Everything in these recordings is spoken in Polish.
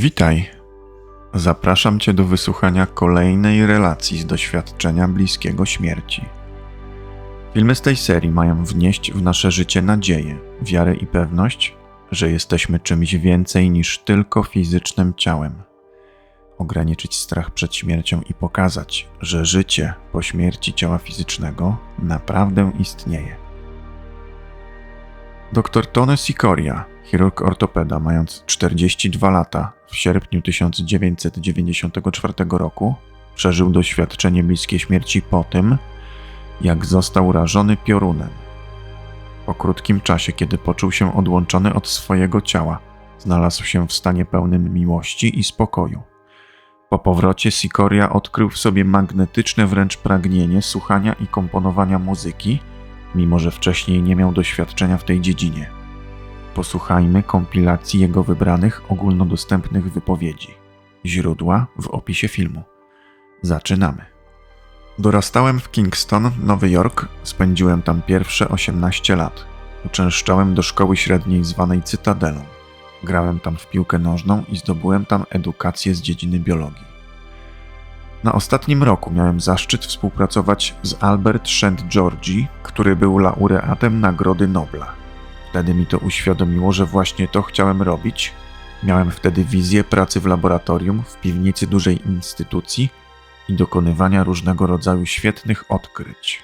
Witaj. Zapraszam Cię do wysłuchania kolejnej relacji z doświadczenia bliskiego śmierci. Filmy z tej serii mają wnieść w nasze życie nadzieję, wiarę i pewność, że jesteśmy czymś więcej niż tylko fizycznym ciałem. Ograniczyć strach przed śmiercią i pokazać, że życie po śmierci ciała fizycznego naprawdę istnieje. Dr Tony Sikoria, chirurg ortopeda mając 42 lata, w sierpniu 1994 roku przeżył doświadczenie bliskiej śmierci po tym, jak został rażony piorunem. Po krótkim czasie, kiedy poczuł się odłączony od swojego ciała, znalazł się w stanie pełnym miłości i spokoju. Po powrocie Sikoria odkrył w sobie magnetyczne wręcz pragnienie słuchania i komponowania muzyki, mimo że wcześniej nie miał doświadczenia w tej dziedzinie. Posłuchajmy kompilacji jego wybranych ogólnodostępnych wypowiedzi. Źródła w opisie filmu. Zaczynamy. Dorastałem w Kingston, Nowy Jork, spędziłem tam pierwsze 18 lat. Uczęszczałem do szkoły średniej zwanej Cytadelą. Grałem tam w piłkę nożną i zdobyłem tam edukację z dziedziny biologii. Na ostatnim roku miałem zaszczyt współpracować z Albert Szent Georgi, który był laureatem Nagrody Nobla. Wtedy mi to uświadomiło, że właśnie to chciałem robić. Miałem wtedy wizję pracy w laboratorium w piwnicy dużej instytucji i dokonywania różnego rodzaju świetnych odkryć.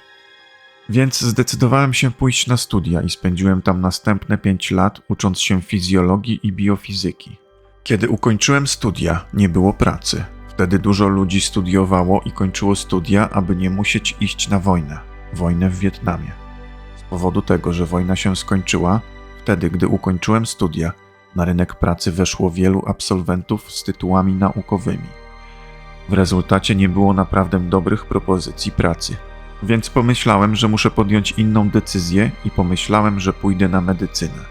Więc zdecydowałem się pójść na studia i spędziłem tam następne pięć lat ucząc się fizjologii i biofizyki. Kiedy ukończyłem studia, nie było pracy. Wtedy dużo ludzi studiowało i kończyło studia, aby nie musieć iść na wojnę wojnę w Wietnamie. Z powodu tego, że wojna się skończyła, wtedy, gdy ukończyłem studia, na rynek pracy weszło wielu absolwentów z tytułami naukowymi. W rezultacie nie było naprawdę dobrych propozycji pracy. Więc pomyślałem, że muszę podjąć inną decyzję i pomyślałem, że pójdę na medycynę.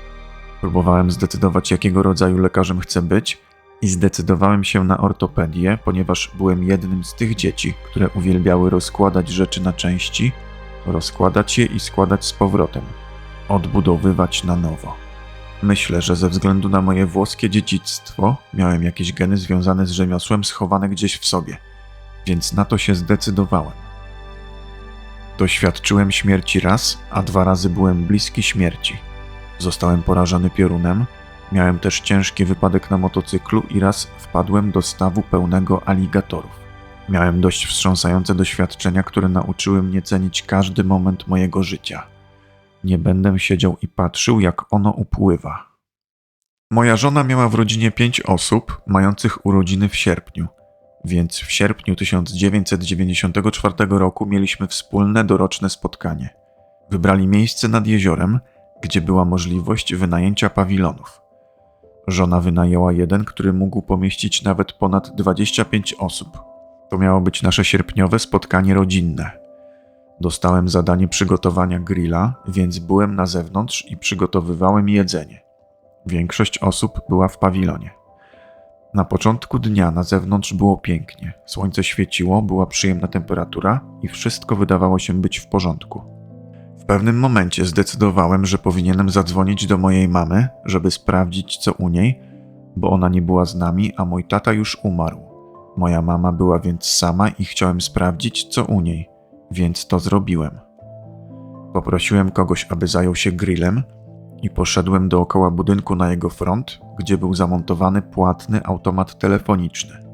Próbowałem zdecydować, jakiego rodzaju lekarzem chcę być i zdecydowałem się na ortopedię, ponieważ byłem jednym z tych dzieci, które uwielbiały rozkładać rzeczy na części, rozkładać je i składać z powrotem, odbudowywać na nowo. Myślę, że ze względu na moje włoskie dziedzictwo miałem jakieś geny związane z rzemiosłem schowane gdzieś w sobie, więc na to się zdecydowałem. Doświadczyłem śmierci raz, a dwa razy byłem bliski śmierci. Zostałem porażony piorunem, miałem też ciężki wypadek na motocyklu i raz wpadłem do stawu pełnego aligatorów. Miałem dość wstrząsające doświadczenia, które nauczyły mnie cenić każdy moment mojego życia. Nie będę siedział i patrzył, jak ono upływa. Moja żona miała w rodzinie pięć osób, mających urodziny w sierpniu, więc w sierpniu 1994 roku mieliśmy wspólne doroczne spotkanie. Wybrali miejsce nad jeziorem, gdzie była możliwość wynajęcia pawilonów. Żona wynajęła jeden, który mógł pomieścić nawet ponad 25 osób. To miało być nasze sierpniowe spotkanie rodzinne. Dostałem zadanie przygotowania grilla, więc byłem na zewnątrz i przygotowywałem jedzenie. Większość osób była w pawilonie. Na początku dnia na zewnątrz było pięknie. Słońce świeciło, była przyjemna temperatura i wszystko wydawało się być w porządku. Pewnym momencie zdecydowałem, że powinienem zadzwonić do mojej mamy, żeby sprawdzić co u niej, bo ona nie była z nami, a mój tata już umarł. Moja mama była więc sama i chciałem sprawdzić co u niej, więc to zrobiłem. Poprosiłem kogoś, aby zajął się grillem i poszedłem dookoła budynku na jego front, gdzie był zamontowany płatny automat telefoniczny.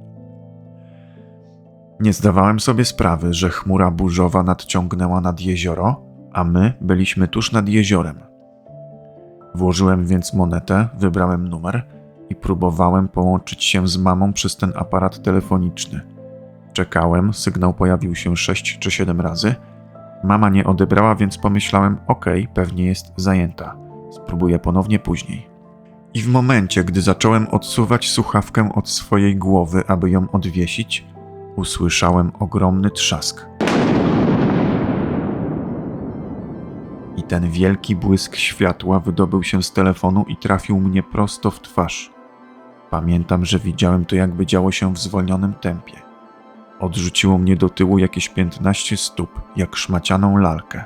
Nie zdawałem sobie sprawy, że chmura burzowa nadciągnęła nad jezioro, a my byliśmy tuż nad jeziorem. Włożyłem więc monetę, wybrałem numer i próbowałem połączyć się z mamą przez ten aparat telefoniczny. Czekałem, sygnał pojawił się sześć czy siedem razy. Mama nie odebrała, więc pomyślałem: OK, pewnie jest zajęta. Spróbuję ponownie później. I w momencie, gdy zacząłem odsuwać słuchawkę od swojej głowy, aby ją odwiesić, usłyszałem ogromny trzask. I ten wielki błysk światła wydobył się z telefonu i trafił mnie prosto w twarz. Pamiętam, że widziałem to, jakby działo się w zwolnionym tempie. Odrzuciło mnie do tyłu jakieś 15 stóp, jak szmacianą lalkę.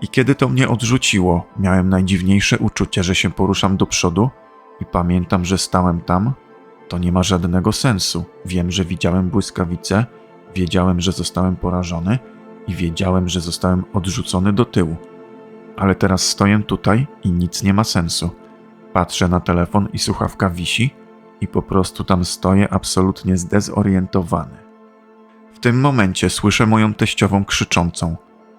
I kiedy to mnie odrzuciło, miałem najdziwniejsze uczucie, że się poruszam do przodu, I pamiętam, że stałem tam. To nie ma żadnego sensu. Wiem, że widziałem błyskawice, wiedziałem, że zostałem porażony i wiedziałem, że zostałem odrzucony do tyłu. Ale teraz stoję tutaj i nic nie ma sensu. Patrzę na telefon i słuchawka wisi i po prostu tam stoję absolutnie zdezorientowany. W tym momencie słyszę moją teściową krzyczącą,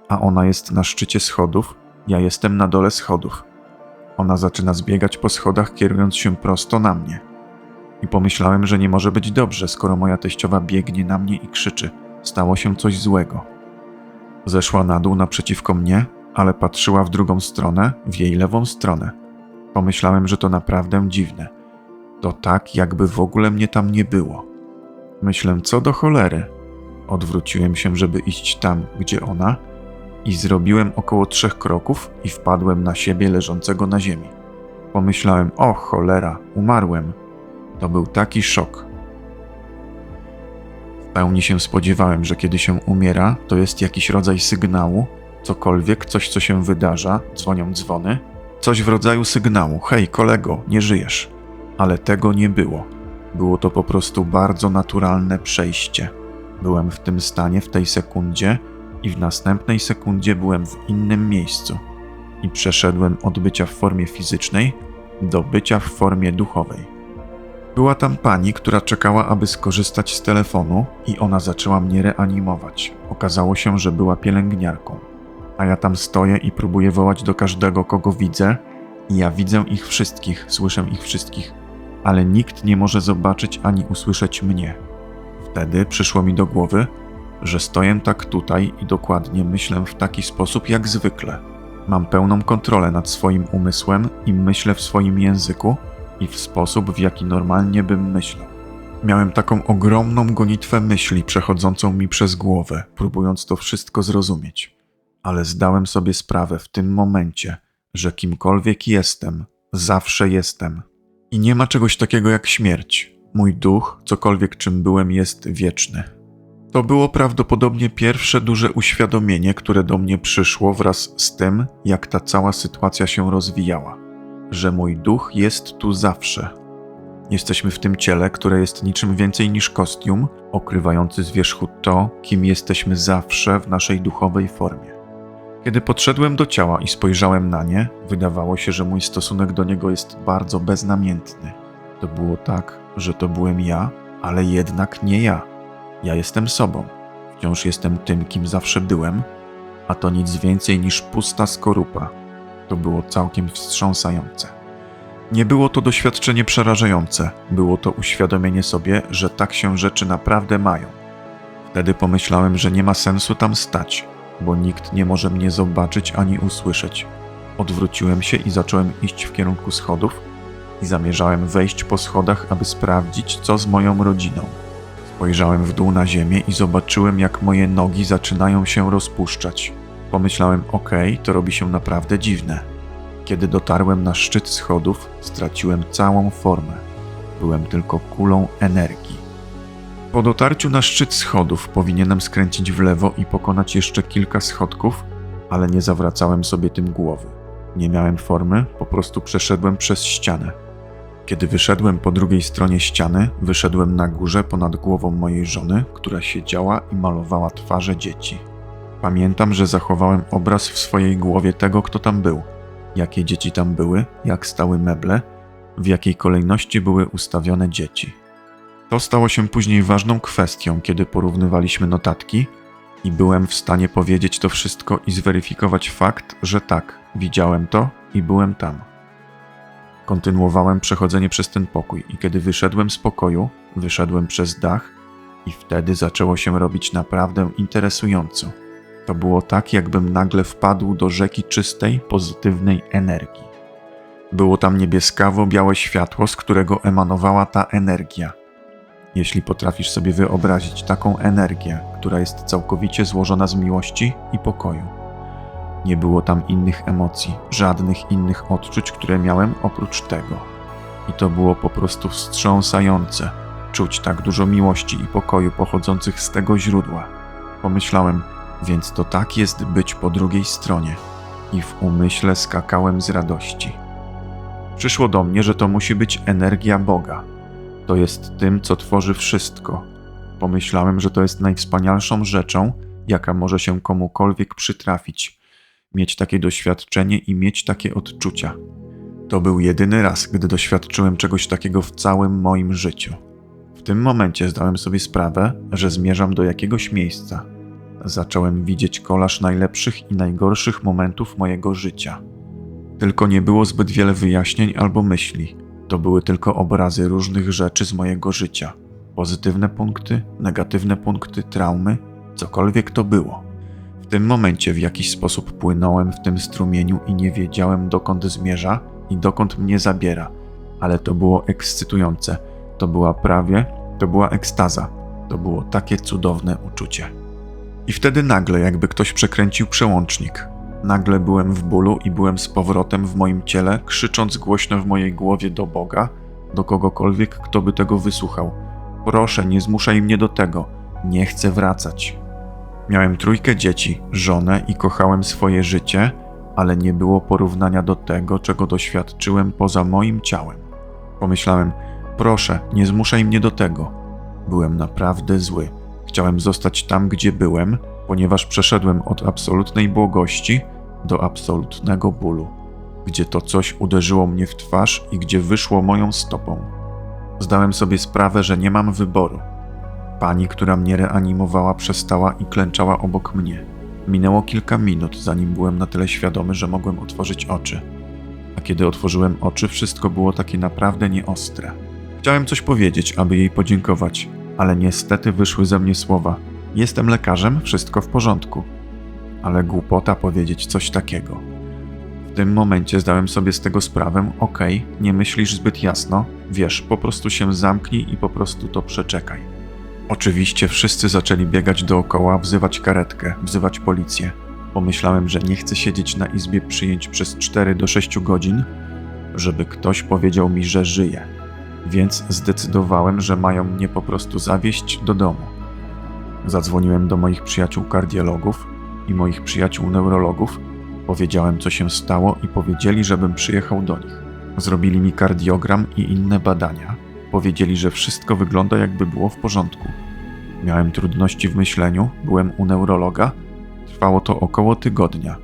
a ona jest na szczycie schodów, ja jestem na dole schodów. Ona zaczyna zbiegać po schodach, kierując się prosto na mnie. I pomyślałem, że nie może być dobrze, skoro moja teściowa biegnie na mnie i krzyczy: Stało się coś złego. Zeszła na dół naprzeciwko mnie, ale patrzyła w drugą stronę, w jej lewą stronę. Pomyślałem, że to naprawdę dziwne. To tak, jakby w ogóle mnie tam nie było. Myślę, co do cholery. Odwróciłem się, żeby iść tam, gdzie ona, i zrobiłem około trzech kroków i wpadłem na siebie leżącego na ziemi. Pomyślałem, o cholera, umarłem. To był taki szok. Pełni się spodziewałem, że kiedy się umiera, to jest jakiś rodzaj sygnału, cokolwiek, coś co się wydarza, dzwonią dzwony, coś w rodzaju sygnału: hej, kolego, nie żyjesz. Ale tego nie było. Było to po prostu bardzo naturalne przejście. Byłem w tym stanie w tej sekundzie i w następnej sekundzie byłem w innym miejscu. I przeszedłem od bycia w formie fizycznej do bycia w formie duchowej. Była tam pani, która czekała, aby skorzystać z telefonu, i ona zaczęła mnie reanimować. Okazało się, że była pielęgniarką. A ja tam stoję i próbuję wołać do każdego, kogo widzę, i ja widzę ich wszystkich, słyszę ich wszystkich, ale nikt nie może zobaczyć ani usłyszeć mnie. Wtedy przyszło mi do głowy, że stoję tak tutaj i dokładnie myślę w taki sposób jak zwykle. Mam pełną kontrolę nad swoim umysłem i myślę w swoim języku i w sposób, w jaki normalnie bym myślał. Miałem taką ogromną gonitwę myśli przechodzącą mi przez głowę, próbując to wszystko zrozumieć. Ale zdałem sobie sprawę w tym momencie, że kimkolwiek jestem, zawsze jestem. I nie ma czegoś takiego jak śmierć. Mój duch, cokolwiek czym byłem, jest wieczny. To było prawdopodobnie pierwsze duże uświadomienie, które do mnie przyszło wraz z tym, jak ta cała sytuacja się rozwijała. Że mój duch jest tu zawsze. Jesteśmy w tym ciele, które jest niczym więcej niż kostium, okrywający z wierzchu to, kim jesteśmy zawsze w naszej duchowej formie. Kiedy podszedłem do ciała i spojrzałem na nie, wydawało się, że mój stosunek do niego jest bardzo beznamiętny. To było tak, że to byłem ja, ale jednak nie ja. Ja jestem sobą. Wciąż jestem tym, kim zawsze byłem, a to nic więcej niż pusta skorupa. To było całkiem wstrząsające. Nie było to doświadczenie przerażające, było to uświadomienie sobie, że tak się rzeczy naprawdę mają. Wtedy pomyślałem, że nie ma sensu tam stać, bo nikt nie może mnie zobaczyć ani usłyszeć. Odwróciłem się i zacząłem iść w kierunku schodów i zamierzałem wejść po schodach, aby sprawdzić, co z moją rodziną. Spojrzałem w dół na ziemię i zobaczyłem, jak moje nogi zaczynają się rozpuszczać. Pomyślałem, okej, to robi się naprawdę dziwne. Kiedy dotarłem na szczyt schodów, straciłem całą formę. Byłem tylko kulą energii. Po dotarciu na szczyt schodów powinienem skręcić w lewo i pokonać jeszcze kilka schodków, ale nie zawracałem sobie tym głowy. Nie miałem formy, po prostu przeszedłem przez ścianę. Kiedy wyszedłem po drugiej stronie ściany, wyszedłem na górze ponad głową mojej żony, która siedziała i malowała twarze dzieci. Pamiętam, że zachowałem obraz w swojej głowie tego, kto tam był, jakie dzieci tam były, jak stały meble, w jakiej kolejności były ustawione dzieci. To stało się później ważną kwestią, kiedy porównywaliśmy notatki i byłem w stanie powiedzieć to wszystko i zweryfikować fakt, że tak, widziałem to i byłem tam. Kontynuowałem przechodzenie przez ten pokój i kiedy wyszedłem z pokoju, wyszedłem przez dach i wtedy zaczęło się robić naprawdę interesująco. To było tak, jakbym nagle wpadł do rzeki czystej, pozytywnej energii. Było tam niebieskawo-białe światło, z którego emanowała ta energia. Jeśli potrafisz sobie wyobrazić taką energię, która jest całkowicie złożona z miłości i pokoju. Nie było tam innych emocji, żadnych innych odczuć, które miałem oprócz tego. I to było po prostu wstrząsające czuć tak dużo miłości i pokoju pochodzących z tego źródła. Pomyślałem, więc to tak jest być po drugiej stronie. I w umyśle skakałem z radości. Przyszło do mnie, że to musi być energia Boga. To jest tym, co tworzy wszystko. Pomyślałem, że to jest najwspanialszą rzeczą, jaka może się komukolwiek przytrafić. Mieć takie doświadczenie i mieć takie odczucia. To był jedyny raz, gdy doświadczyłem czegoś takiego w całym moim życiu. W tym momencie zdałem sobie sprawę, że zmierzam do jakiegoś miejsca. Zacząłem widzieć kolaż najlepszych i najgorszych momentów mojego życia. Tylko nie było zbyt wiele wyjaśnień albo myśli. To były tylko obrazy różnych rzeczy z mojego życia. Pozytywne punkty, negatywne punkty, traumy, cokolwiek to było. W tym momencie w jakiś sposób płynąłem w tym strumieniu i nie wiedziałem dokąd zmierza i dokąd mnie zabiera, ale to było ekscytujące. To była prawie, to była ekstaza. To było takie cudowne uczucie. I wtedy nagle, jakby ktoś przekręcił przełącznik. Nagle byłem w bólu i byłem z powrotem w moim ciele, krzycząc głośno w mojej głowie do Boga, do kogokolwiek, kto by tego wysłuchał. Proszę, nie zmuszaj mnie do tego. Nie chcę wracać. Miałem trójkę dzieci, żonę i kochałem swoje życie, ale nie było porównania do tego, czego doświadczyłem poza moim ciałem. Pomyślałem, proszę, nie zmuszaj mnie do tego. Byłem naprawdę zły. Chciałem zostać tam, gdzie byłem, ponieważ przeszedłem od absolutnej błogości do absolutnego bólu, gdzie to coś uderzyło mnie w twarz i gdzie wyszło moją stopą. Zdałem sobie sprawę, że nie mam wyboru. Pani, która mnie reanimowała, przestała i klęczała obok mnie. Minęło kilka minut, zanim byłem na tyle świadomy, że mogłem otworzyć oczy. A kiedy otworzyłem oczy, wszystko było takie naprawdę nieostre. Chciałem coś powiedzieć, aby jej podziękować, ale niestety wyszły ze mnie słowa: Jestem lekarzem, wszystko w porządku. Ale głupota powiedzieć coś takiego. W tym momencie zdałem sobie z tego sprawę: Okej, nie myślisz zbyt jasno, wiesz, po prostu się zamknij i po prostu to przeczekaj. Oczywiście wszyscy zaczęli biegać dookoła, wzywać karetkę, wzywać policję. Pomyślałem, że nie chcę siedzieć na izbie przyjęć przez 4 do 6 godzin, żeby ktoś powiedział mi, że żyje. Więc zdecydowałem, że mają mnie po prostu zawieźć do domu. Zadzwoniłem do moich przyjaciół kardiologów i moich przyjaciół neurologów, powiedziałem, co się stało i powiedzieli, żebym przyjechał do nich. Zrobili mi kardiogram i inne badania. Powiedzieli, że wszystko wygląda jakby było w porządku. Miałem trudności w myśleniu, byłem u neurologa. Trwało to około tygodnia.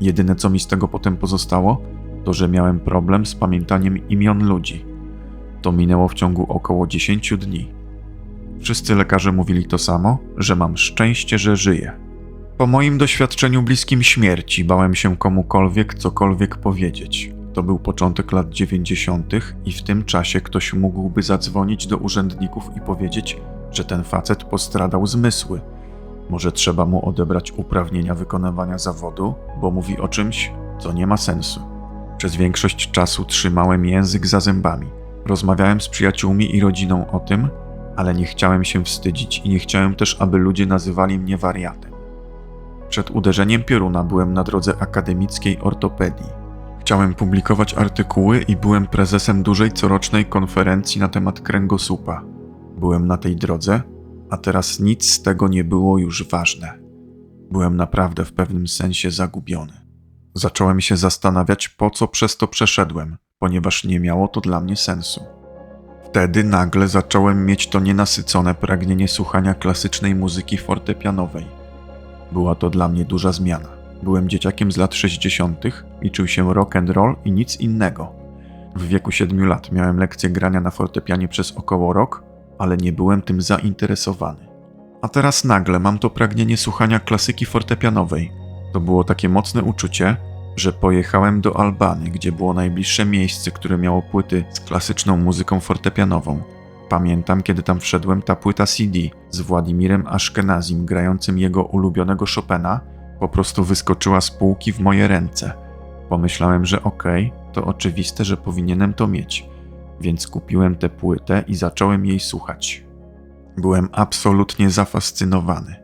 Jedyne co mi z tego potem pozostało, to że miałem problem z pamiętaniem imion ludzi. To minęło w ciągu około 10 dni. Wszyscy lekarze mówili to samo, że mam szczęście, że żyję. Po moim doświadczeniu bliskim śmierci bałem się komukolwiek cokolwiek powiedzieć. To był początek lat 90. i w tym czasie ktoś mógłby zadzwonić do urzędników i powiedzieć, że ten facet postradał zmysły. Może trzeba mu odebrać uprawnienia wykonywania zawodu, bo mówi o czymś, co nie ma sensu. Przez większość czasu trzymałem język za zębami. Rozmawiałem z przyjaciółmi i rodziną o tym, ale nie chciałem się wstydzić i nie chciałem też, aby ludzie nazywali mnie wariatem. Przed uderzeniem pioruna byłem na drodze akademickiej ortopedii. Chciałem publikować artykuły i byłem prezesem dużej corocznej konferencji na temat kręgosłupa. Byłem na tej drodze, a teraz nic z tego nie było już ważne. Byłem naprawdę w pewnym sensie zagubiony. Zacząłem się zastanawiać, po co przez to przeszedłem, ponieważ nie miało to dla mnie sensu. Wtedy nagle zacząłem mieć to nienasycone pragnienie słuchania klasycznej muzyki fortepianowej. Była to dla mnie duża zmiana. Byłem dzieciakiem z lat 60., liczył się rock and roll i nic innego. W wieku 7 lat miałem lekcję grania na fortepianie przez około rok, ale nie byłem tym zainteresowany. A teraz nagle mam to pragnienie słuchania klasyki fortepianowej. To było takie mocne uczucie, że pojechałem do Albany, gdzie było najbliższe miejsce, które miało płyty z klasyczną muzyką fortepianową. Pamiętam, kiedy tam wszedłem, ta płyta CD z Władimirem Ashkenazim grającym jego ulubionego Chopina po prostu wyskoczyła z półki w moje ręce. Pomyślałem, że okej, okay, to oczywiste, że powinienem to mieć, więc kupiłem tę płytę i zacząłem jej słuchać. Byłem absolutnie zafascynowany.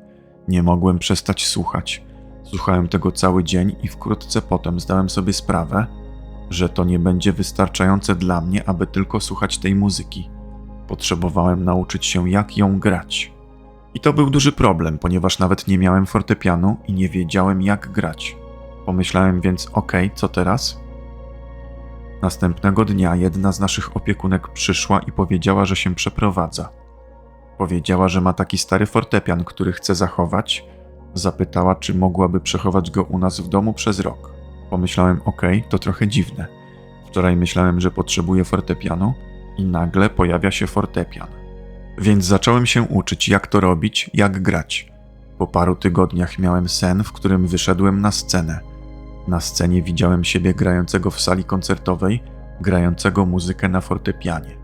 Nie mogłem przestać słuchać. Słuchałem tego cały dzień i wkrótce potem zdałem sobie sprawę, że to nie będzie wystarczające dla mnie, aby tylko słuchać tej muzyki. Potrzebowałem nauczyć się, jak ją grać. I to był duży problem, ponieważ nawet nie miałem fortepianu i nie wiedziałem, jak grać. Pomyślałem więc, ok, co teraz? Następnego dnia jedna z naszych opiekunek przyszła i powiedziała, że się przeprowadza. Powiedziała, że ma taki stary fortepian, który chce zachować. Zapytała, czy mogłaby przechować go u nas w domu przez rok. Pomyślałem, okej, to trochę dziwne. Wczoraj myślałem, że potrzebuję fortepianu i nagle pojawia się fortepian. Więc zacząłem się uczyć, jak to robić, jak grać. Po paru tygodniach miałem sen, w którym wyszedłem na scenę. Na scenie widziałem siebie grającego w sali koncertowej, grającego muzykę na fortepianie.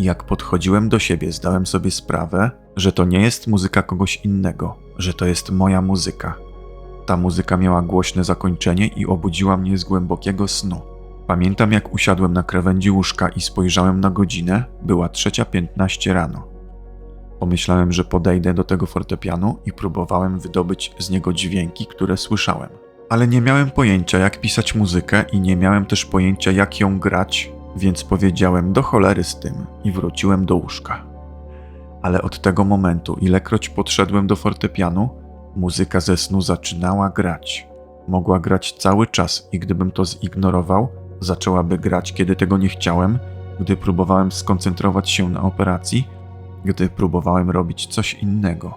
Jak podchodziłem do siebie, zdałem sobie sprawę, że to nie jest muzyka kogoś innego, że to jest moja muzyka. Ta muzyka miała głośne zakończenie i obudziła mnie z głębokiego snu. Pamiętam, jak usiadłem na krawędzi łóżka i spojrzałem na godzinę, była trzecia piętnaście rano. Pomyślałem, że podejdę do tego fortepianu i próbowałem wydobyć z niego dźwięki, które słyszałem. Ale nie miałem pojęcia, jak pisać muzykę i nie miałem też pojęcia, jak ją grać, więc powiedziałem do cholery z tym i wróciłem do łóżka. Ale od tego momentu, ilekroć podszedłem do fortepianu, muzyka ze snu zaczynała grać. Mogła grać cały czas i gdybym to zignorował, zaczęłaby grać, kiedy tego nie chciałem, gdy próbowałem skoncentrować się na operacji, gdy próbowałem robić coś innego.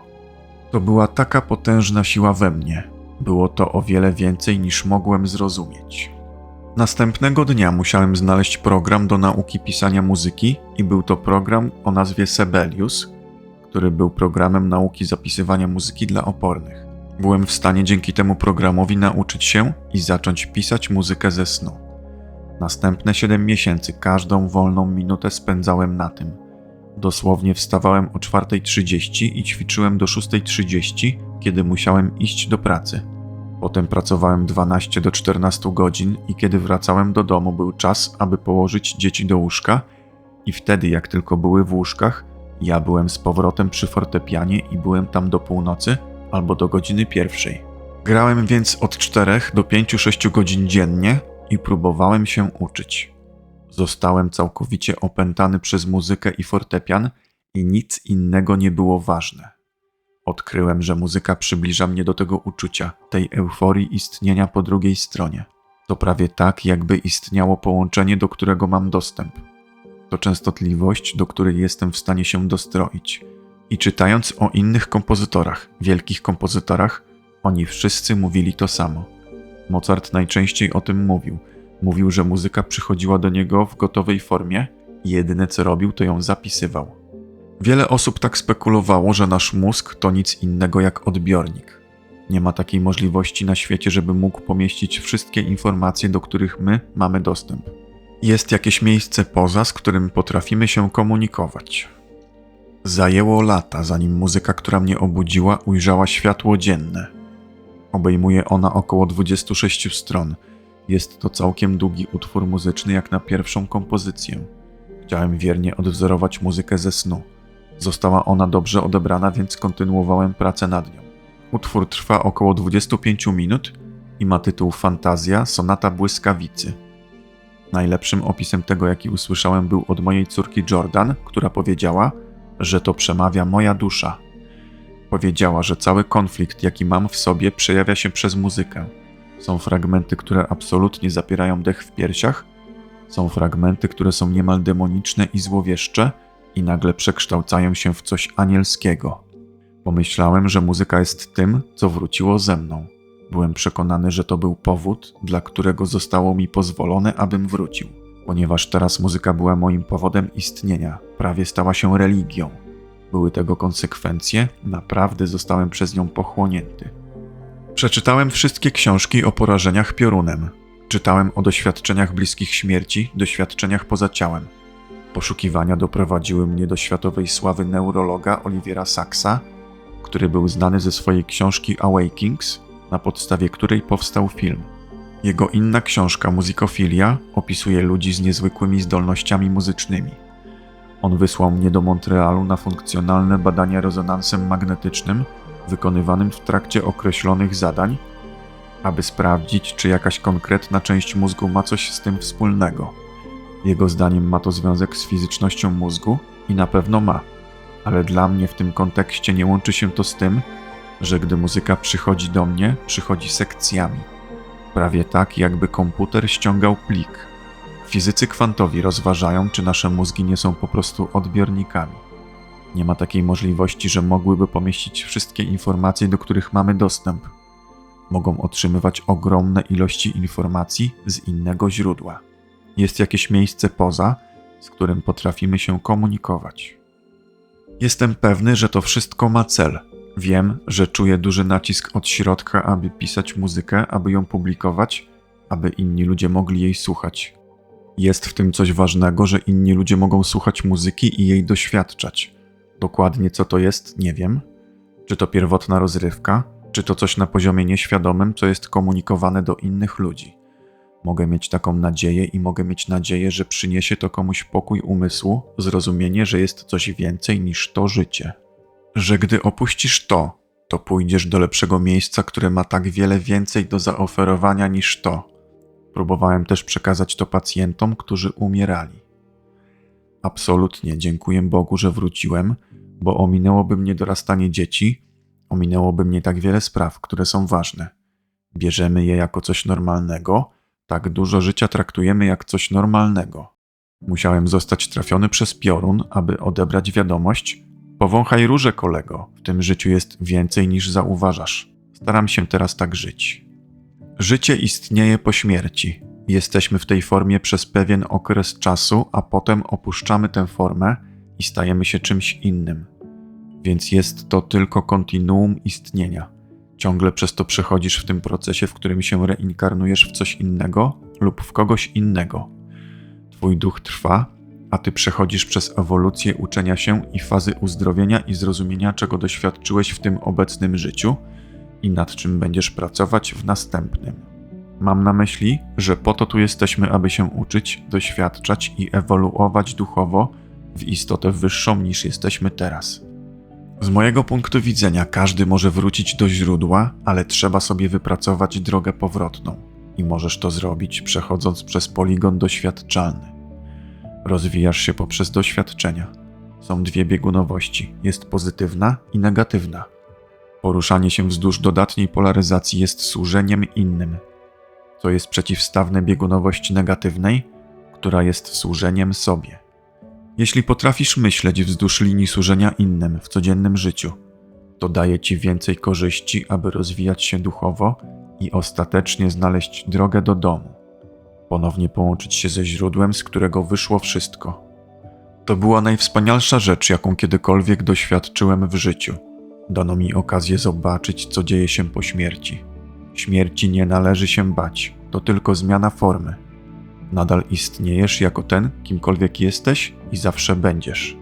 To była taka potężna siła we mnie. Było to o wiele więcej niż mogłem zrozumieć. Następnego dnia musiałem znaleźć program do nauki pisania muzyki i był to program o nazwie Sebelius, który był programem nauki zapisywania muzyki dla opornych. Byłem w stanie dzięki temu programowi nauczyć się i zacząć pisać muzykę ze snu. Następne 7 miesięcy każdą wolną minutę spędzałem na tym. Dosłownie wstawałem o 4.30 i ćwiczyłem do 6.30, kiedy musiałem iść do pracy. Potem pracowałem 12 do 14 godzin i kiedy wracałem do domu, był czas, aby położyć dzieci do łóżka, i wtedy, jak tylko były w łóżkach, ja byłem z powrotem przy fortepianie i byłem tam do północy albo do godziny pierwszej. Grałem więc od 4 do 5-6 godzin dziennie i próbowałem się uczyć. Zostałem całkowicie opętany przez muzykę i fortepian i nic innego nie było ważne. Odkryłem, że muzyka przybliża mnie do tego uczucia, tej euforii istnienia po drugiej stronie. To prawie tak, jakby istniało połączenie, do którego mam dostęp. To częstotliwość, do której jestem w stanie się dostroić. I czytając o innych kompozytorach, wielkich kompozytorach, oni wszyscy mówili to samo. Mozart najczęściej o tym mówił. Mówił, że muzyka przychodziła do niego w gotowej formie i jedyne co robił, to ją zapisywał. Wiele osób tak spekulowało, że nasz mózg to nic innego jak odbiornik. Nie ma takiej możliwości na świecie, żeby mógł pomieścić wszystkie informacje, do których my mamy dostęp. Jest jakieś miejsce poza, z którym potrafimy się komunikować. Zajęło lata, zanim muzyka, która mnie obudziła, ujrzała światło dzienne. Obejmuje ona około 26 stron. Jest to całkiem długi utwór muzyczny, jak na pierwszą kompozycję. Chciałem wiernie odwzorować muzykę ze snu. Została ona dobrze odebrana, więc kontynuowałem pracę nad nią. Utwór trwa około 25 minut i ma tytuł Fantazja Sonata Błyskawicy. Najlepszym opisem tego, jaki usłyszałem, był od mojej córki Jordan, która powiedziała, że to przemawia moja dusza. Powiedziała, że cały konflikt, jaki mam w sobie, przejawia się przez muzykę. Są fragmenty, które absolutnie zapierają dech w piersiach, są fragmenty, które są niemal demoniczne i złowieszcze i nagle przekształcają się w coś anielskiego. Pomyślałem, że muzyka jest tym, co wróciło ze mną. Byłem przekonany, że to był powód, dla którego zostało mi pozwolone, abym wrócił. Ponieważ teraz muzyka była moim powodem istnienia, prawie stała się religią. Były tego konsekwencje, naprawdę zostałem przez nią pochłonięty. Przeczytałem wszystkie książki o porażeniach piorunem. Czytałem o doświadczeniach bliskich śmierci, doświadczeniach poza ciałem. Poszukiwania doprowadziły mnie do światowej sławy neurologa Oliviera Saxa, który był znany ze swojej książki Awakings, na podstawie której powstał film. Jego inna książka Muzykofilia opisuje ludzi z niezwykłymi zdolnościami muzycznymi. On wysłał mnie do Montrealu na funkcjonalne badania rezonansem magnetycznym wykonywanym w trakcie określonych zadań, aby sprawdzić, czy jakaś konkretna część mózgu ma coś z tym wspólnego. Jego zdaniem ma to związek z fizycznością mózgu i na pewno ma, ale dla mnie w tym kontekście nie łączy się to z tym, że gdy muzyka przychodzi do mnie, przychodzi sekcjami. Prawie tak, jakby komputer ściągał plik. Fizycy kwantowi rozważają, czy nasze mózgi nie są po prostu odbiornikami. Nie ma takiej możliwości, że mogłyby pomieścić wszystkie informacje, do których mamy dostęp. Mogą otrzymywać ogromne ilości informacji z innego źródła. Jest jakieś miejsce poza, z którym potrafimy się komunikować. Jestem pewny, że to wszystko ma cel. Wiem, że czuję duży nacisk od środka, aby pisać muzykę, aby ją publikować, aby inni ludzie mogli jej słuchać. Jest w tym coś ważnego, że inni ludzie mogą słuchać muzyki i jej doświadczać. Dokładnie co to jest, nie wiem. Czy to pierwotna rozrywka, czy to coś na poziomie nieświadomym, co jest komunikowane do innych ludzi. Mogę mieć taką nadzieję i mogę mieć nadzieję, że przyniesie to komuś pokój umysłu, zrozumienie, że jest coś więcej niż to życie. Że gdy opuścisz to, to pójdziesz do lepszego miejsca, które ma tak wiele więcej do zaoferowania niż to. Próbowałem też przekazać to pacjentom, którzy umierali. Absolutnie dziękuję Bogu, że wróciłem, bo ominęłoby mnie dorastanie dzieci, ominęłoby mnie tak wiele spraw, które są ważne. Bierzemy je jako coś normalnego, tak dużo życia traktujemy jak coś normalnego. Musiałem zostać trafiony przez piorun, aby odebrać wiadomość. Powąchaj róże, kolego. W tym życiu jest więcej niż zauważasz. Staram się teraz tak żyć. Życie istnieje po śmierci. Jesteśmy w tej formie przez pewien okres czasu, a potem opuszczamy tę formę i stajemy się czymś innym. Więc jest to tylko kontinuum istnienia. Ciągle przez to przechodzisz w tym procesie, w którym się reinkarnujesz w coś innego lub w kogoś innego. Twój duch trwa, a ty przechodzisz przez ewolucję uczenia się i fazy uzdrowienia i zrozumienia, czego doświadczyłeś w tym obecnym życiu i nad czym będziesz pracować w następnym. Mam na myśli, że po to tu jesteśmy, aby się uczyć, doświadczać i ewoluować duchowo w istotę wyższą niż jesteśmy teraz. Z mojego punktu widzenia każdy może wrócić do źródła, ale trzeba sobie wypracować drogę powrotną i możesz to zrobić przechodząc przez poligon doświadczalny. Rozwijasz się poprzez doświadczenia. Są dwie biegunowości: jest pozytywna i negatywna. Poruszanie się wzdłuż dodatniej polaryzacji jest służeniem innym, co jest przeciwstawne biegunowości negatywnej, która jest służeniem sobie. Jeśli potrafisz myśleć wzdłuż linii służenia innym w codziennym życiu, to daje ci więcej korzyści, aby rozwijać się duchowo i ostatecznie znaleźć drogę do domu. Ponownie połączyć się ze źródłem, z którego wyszło wszystko. To była najwspanialsza rzecz, jaką kiedykolwiek doświadczyłem w życiu. Dano mi okazję zobaczyć, co dzieje się po śmierci. Śmierci nie należy się bać, to tylko zmiana formy. Nadal istniejesz jako ten, kimkolwiek jesteś i zawsze będziesz.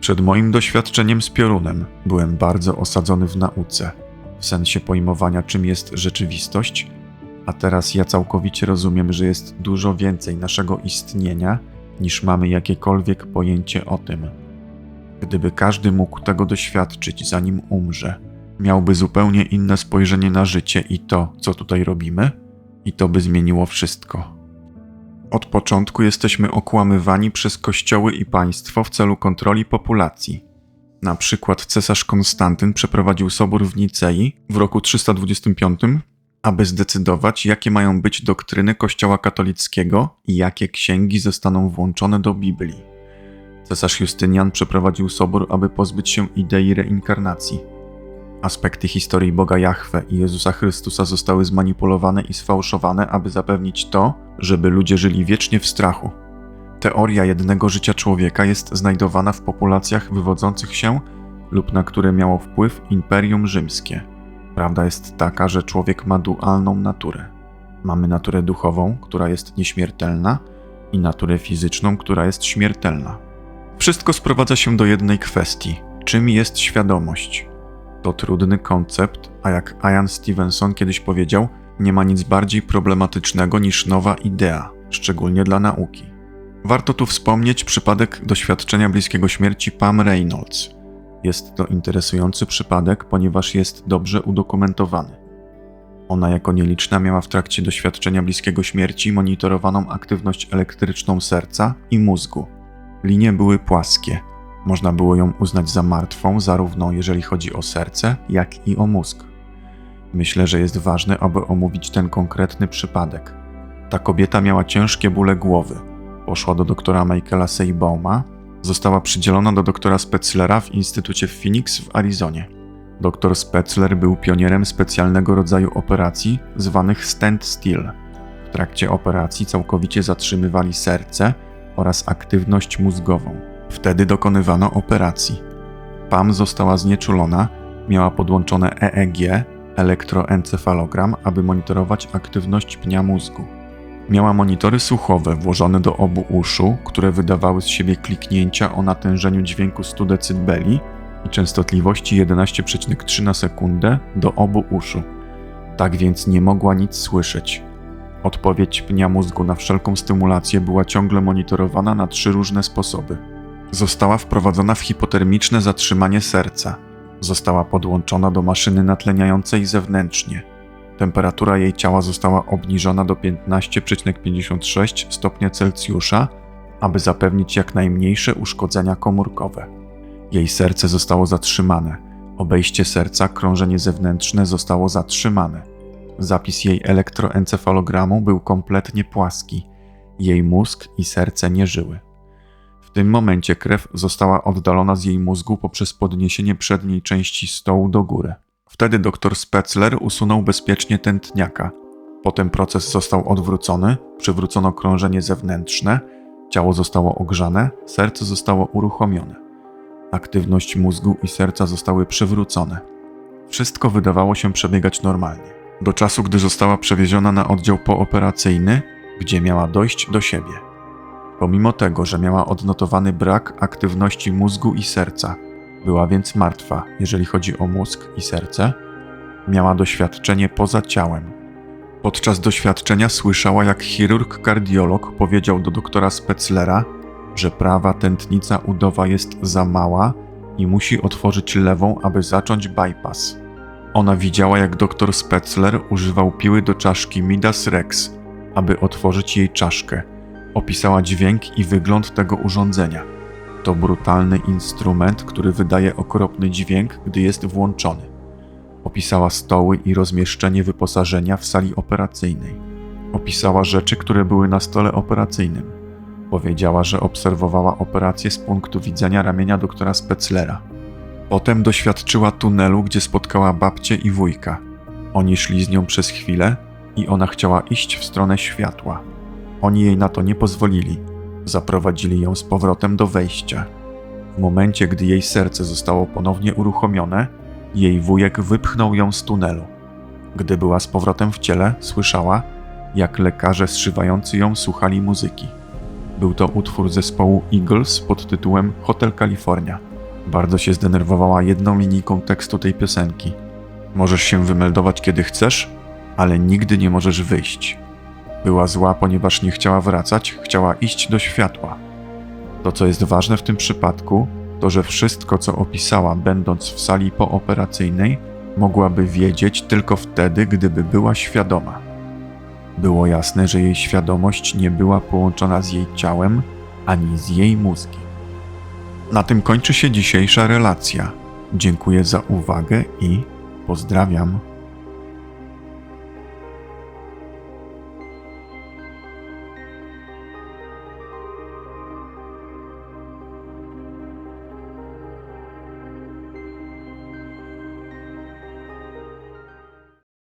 Przed moim doświadczeniem z piorunem byłem bardzo osadzony w nauce, w sensie pojmowania, czym jest rzeczywistość, a teraz ja całkowicie rozumiem, że jest dużo więcej naszego istnienia, niż mamy jakiekolwiek pojęcie o tym. Gdyby każdy mógł tego doświadczyć, zanim umrze, miałby zupełnie inne spojrzenie na życie i to, co tutaj robimy, i to by zmieniło wszystko. Od początku jesteśmy okłamywani przez kościoły i państwo w celu kontroli populacji. Na przykład cesarz Konstantyn przeprowadził sobór w Nicei w roku 325, aby zdecydować, jakie mają być doktryny Kościoła katolickiego i jakie księgi zostaną włączone do Biblii. Cesarz Justynian przeprowadził sobór, aby pozbyć się idei reinkarnacji. Aspekty historii Boga Jahwe i Jezusa Chrystusa zostały zmanipulowane i sfałszowane, aby zapewnić to, żeby ludzie żyli wiecznie w strachu. Teoria jednego życia człowieka jest znajdowana w populacjach wywodzących się lub na które miało wpływ Imperium Rzymskie. Prawda jest taka, że człowiek ma dualną naturę. Mamy naturę duchową, która jest nieśmiertelna, i naturę fizyczną, która jest śmiertelna. Wszystko sprowadza się do jednej kwestii: czym jest świadomość? To trudny koncept, a jak Ian Stevenson kiedyś powiedział, nie ma nic bardziej problematycznego niż nowa idea, szczególnie dla nauki. Warto tu wspomnieć przypadek doświadczenia bliskiego śmierci Pam Reynolds. Jest to interesujący przypadek, ponieważ jest dobrze udokumentowany. Ona jako nieliczna miała w trakcie doświadczenia bliskiego śmierci monitorowaną aktywność elektryczną serca i mózgu. Linie były płaskie. Można było ją uznać za martwą, zarówno jeżeli chodzi o serce, jak i o mózg. Myślę, że jest ważne, aby omówić ten konkretny przypadek. Ta kobieta miała ciężkie bóle głowy. Poszła do doktora Michaela Seibauma. Została przydzielona do doktora Spetzlera w Instytucie Phoenix w Arizonie. Doktor Spetzler był pionierem specjalnego rodzaju operacji zwanych stand still. W trakcie operacji całkowicie zatrzymywali serce oraz aktywność mózgową. Wtedy dokonywano operacji. Pam została znieczulona, miała podłączone EEG, elektroencefalogram, aby monitorować aktywność pnia mózgu. Miała monitory słuchowe włożone do obu uszu, które wydawały z siebie kliknięcia o natężeniu dźwięku 100 dB i częstotliwości 11,3 na sekundę do obu uszu. Tak więc nie mogła nic słyszeć. Odpowiedź pnia mózgu na wszelką stymulację była ciągle monitorowana na trzy różne sposoby. Została wprowadzona w hipotermiczne zatrzymanie serca. Została podłączona do maszyny natleniającej zewnętrznie. Temperatura jej ciała została obniżona do 15,56 stopnia Celsjusza, aby zapewnić jak najmniejsze uszkodzenia komórkowe. Jej serce zostało zatrzymane. Obejście serca, krążenie zewnętrzne zostało zatrzymane. Zapis jej elektroencefalogramu był kompletnie płaski. Jej mózg i serce nie żyły. Tym momencie krew została oddalona z jej mózgu poprzez podniesienie przedniej części stołu do góry. Wtedy dr Spetzler usunął bezpiecznie tętniaka. Potem proces został odwrócony, przywrócono krążenie zewnętrzne, ciało zostało ogrzane, serce zostało uruchomione. Aktywność mózgu i serca zostały przywrócone. Wszystko wydawało się przebiegać normalnie. Do czasu, gdy została przewieziona na oddział pooperacyjny, gdzie miała dojść do siebie. Pomimo tego, że miała odnotowany brak aktywności mózgu i serca, była więc martwa, jeżeli chodzi o mózg i serce, miała doświadczenie poza ciałem. Podczas doświadczenia słyszała, jak chirurg-kardiolog powiedział do doktora Spetzlera, że prawa tętnica udowa jest za mała i musi otworzyć lewą, aby zacząć bypass. Ona widziała, jak doktor Spetzler używał piły do czaszki Midas Rex, aby otworzyć jej czaszkę. Opisała dźwięk i wygląd tego urządzenia. To brutalny instrument, który wydaje okropny dźwięk, gdy jest włączony. Opisała stoły i rozmieszczenie wyposażenia w sali operacyjnej. Opisała rzeczy, które były na stole operacyjnym. Powiedziała, że obserwowała operację z punktu widzenia ramienia doktora Spetzlera. Potem doświadczyła tunelu, gdzie spotkała babcię i wujka. Oni szli z nią przez chwilę i ona chciała iść w stronę światła. Oni jej na to nie pozwolili. Zaprowadzili ją z powrotem do wejścia. W momencie, gdy jej serce zostało ponownie uruchomione, jej wujek wypchnął ją z tunelu. Gdy była z powrotem w ciele, słyszała, jak lekarze zszywający ją słuchali muzyki. Był to utwór zespołu Eagles pod tytułem Hotel California. Bardzo się zdenerwowała jedną linijką tekstu tej piosenki. Możesz się wymeldować kiedy chcesz, ale nigdy nie możesz wyjść. Była zła, ponieważ nie chciała wracać, chciała iść do światła. To, co jest ważne w tym przypadku, to że wszystko, co opisała, będąc w sali pooperacyjnej, mogłaby wiedzieć tylko wtedy, gdyby była świadoma. Było jasne, że jej świadomość nie była połączona z jej ciałem ani z jej mózgiem. Na tym kończy się dzisiejsza relacja. Dziękuję za uwagę i pozdrawiam.